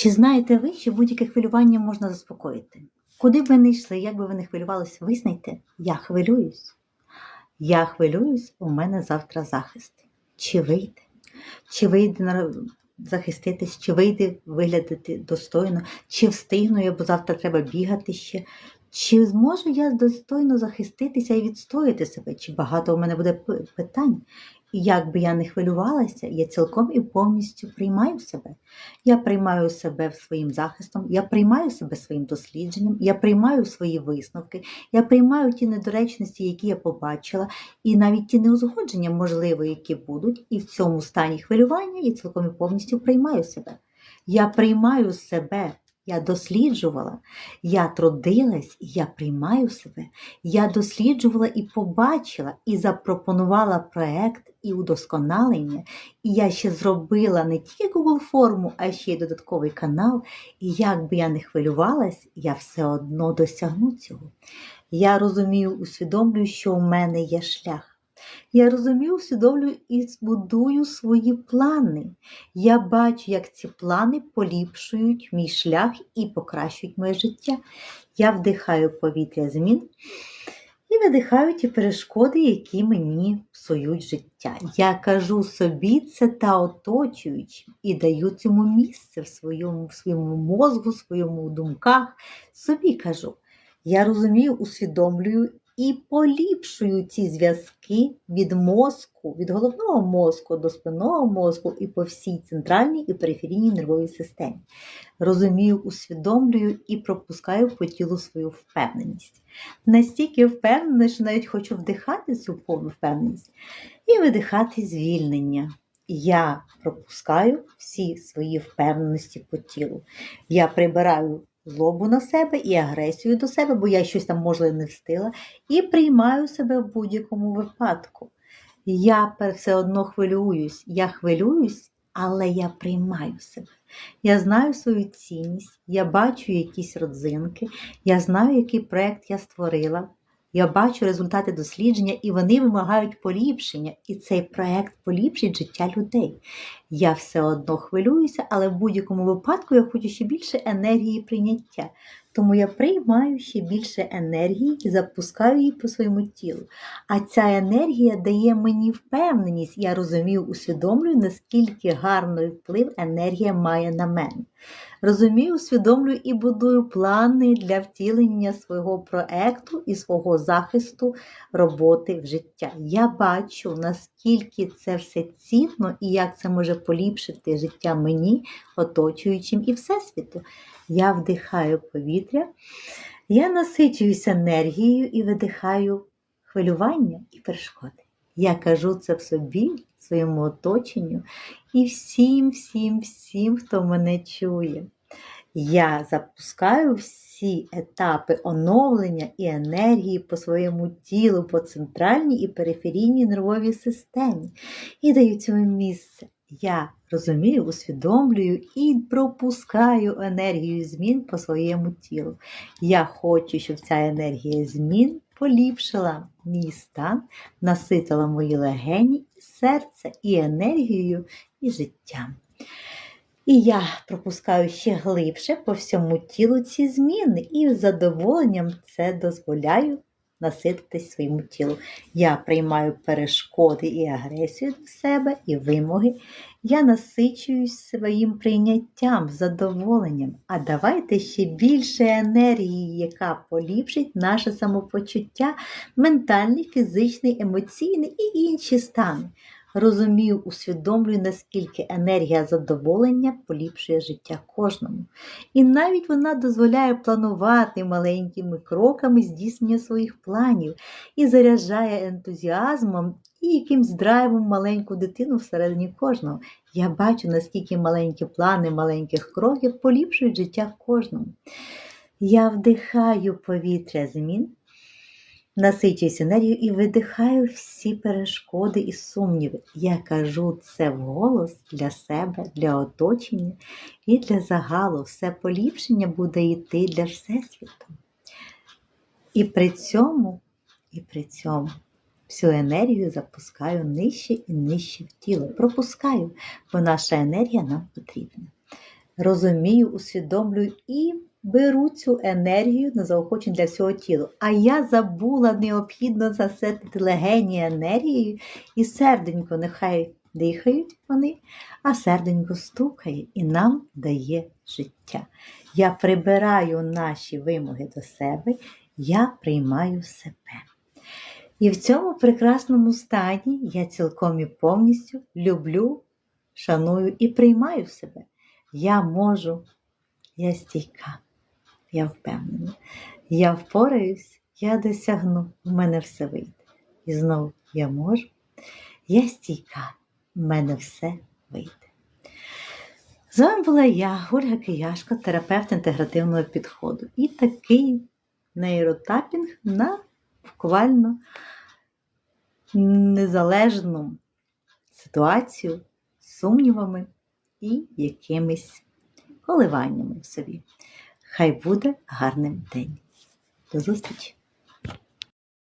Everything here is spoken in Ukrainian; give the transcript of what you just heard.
Чи знаєте ви, що будь-яке хвилювання можна заспокоїти? Куди б ви не йшли, як би ви не хвилювалися, визнайте, я хвилююсь. Я хвилююсь, у мене завтра захист. Чи вийде? Чи вийде захиститись, чи вийде виглядати достойно, чи встигну я, бо завтра треба бігати ще. Чи зможу я достойно захиститися і відстояти себе? Чи багато у мене буде питань? Як би я не хвилювалася, я цілком і повністю приймаю себе. Я приймаю себе своїм захистом, я приймаю себе своїм дослідженням, я приймаю свої висновки, я приймаю ті недоречності, які я побачила, і навіть ті неузгодження, можливо, які будуть, і в цьому стані хвилювання я цілком і повністю приймаю себе. Я приймаю себе, я досліджувала, я трудилась, я приймаю себе. Я досліджувала і побачила, і запропонувала проект і удосконалення. І я ще зробила не тільки Google форму, а ще й додатковий канал. І як би я не хвилювалась, я все одно досягну цього. Я розумію, усвідомлюю, що у мене є шлях. Я розумію, усвідомлюю і збудую свої плани. Я бачу, як ці плани поліпшують мій шлях і покращують моє життя. Я вдихаю повітря змін і видихаю ті перешкоди, які мені псують життя. Я кажу собі це та оточуючим і даю цьому місце в своєму, в своєму мозку, в своєму думках. Собі кажу. Я розумію, усвідомлюю і поліпшую ці зв'язки від мозку, від головного мозку до спинного мозку і по всій центральній і периферійній нервовій системі. Розумію, усвідомлюю і пропускаю по тілу свою впевненість. Настільки впевнена, що навіть хочу вдихати цю повну впевненість і видихати звільнення. Я пропускаю всі свої впевненості по тілу. Я прибираю злобу на себе і агресію до себе, бо я щось там, можливо, не встигла, і приймаю себе в будь-якому випадку. Я все одно хвилююсь. Я хвилююсь, але я приймаю себе. Я знаю свою цінність, я бачу якісь родзинки, я знаю, який проєкт я створила. Я бачу результати дослідження, і вони вимагають поліпшення. І цей проект поліпшить життя людей. Я все одно хвилююся, але в будь-якому випадку я хочу ще більше енергії прийняття. Тому я приймаю ще більше енергії і запускаю її по своєму тілу. А ця енергія дає мені впевненість, я розумію, усвідомлюю, наскільки гарний вплив енергія має на мене. Розумію, усвідомлюю і будую плани для втілення свого проекту і свого захисту роботи в життя. Я бачу, наскільки це все цінно і як це може поліпшити життя мені, оточуючим і Всесвіту. Я вдихаю повітря, я насичуюсь енергією і видихаю хвилювання і перешкоди. Я кажу це в собі, своєму оточенню і всім, всім, всім, хто мене чує. Я запускаю всі етапи оновлення і енергії по своєму тілу, по центральній і периферійній нервовій системі і даю цьому місце. Я розумію, усвідомлюю і пропускаю енергію змін по своєму тілу. Я хочу, щоб ця енергія змін поліпшила мій стан, наситила мої легені, серце і енергією, і життям. І я пропускаю ще глибше по всьому тілу ці зміни і з задоволенням це дозволяю насититись своєму тілу. Я приймаю перешкоди і агресію до себе, і вимоги. Я насичуюсь своїм прийняттям, задоволенням. А давайте ще більше енергії, яка поліпшить наше самопочуття, ментальний, фізичний, емоційний і інші стани. Розумію, усвідомлюю, наскільки енергія задоволення поліпшує життя кожному. І навіть вона дозволяє планувати маленькими кроками здійснення своїх планів і заряджає ентузіазмом і якимсь драйвом маленьку дитину всередині кожного. Я бачу, наскільки маленькі плани маленьких кроків поліпшують життя кожному. Я вдихаю повітря змін насичуюсь енергією і видихаю всі перешкоди і сумніви. Я кажу це вголос для себе, для оточення і для загалу. Все поліпшення буде йти для Всесвіту. І при цьому, і при цьому всю енергію запускаю нижче і нижче в тіло. Пропускаю, бо наша енергія нам потрібна. розумію, усвідомлюю і беру цю енергію на заохочення для всього тіла. А я забула необхідно заситити легені енергією, і серденько нехай дихають вони, а серденько стукає і нам дає життя. Я прибираю наші вимоги до себе, я приймаю себе. І в цьому прекрасному стані я цілком і повністю люблю, шаную і приймаю себе. Я можу, я стійка, я впевнена, я впораюсь, я досягну, в мене все вийде. І знову я можу, я стійка, в мене все вийде. З вами була я, Ольга Кияшко, терапевт інтегративного підходу. І такий нейротапінг на буквально незалежну ситуацію з сумнівами і якимись коливаннями в собі. Хай буде гарним день. До зустрічі!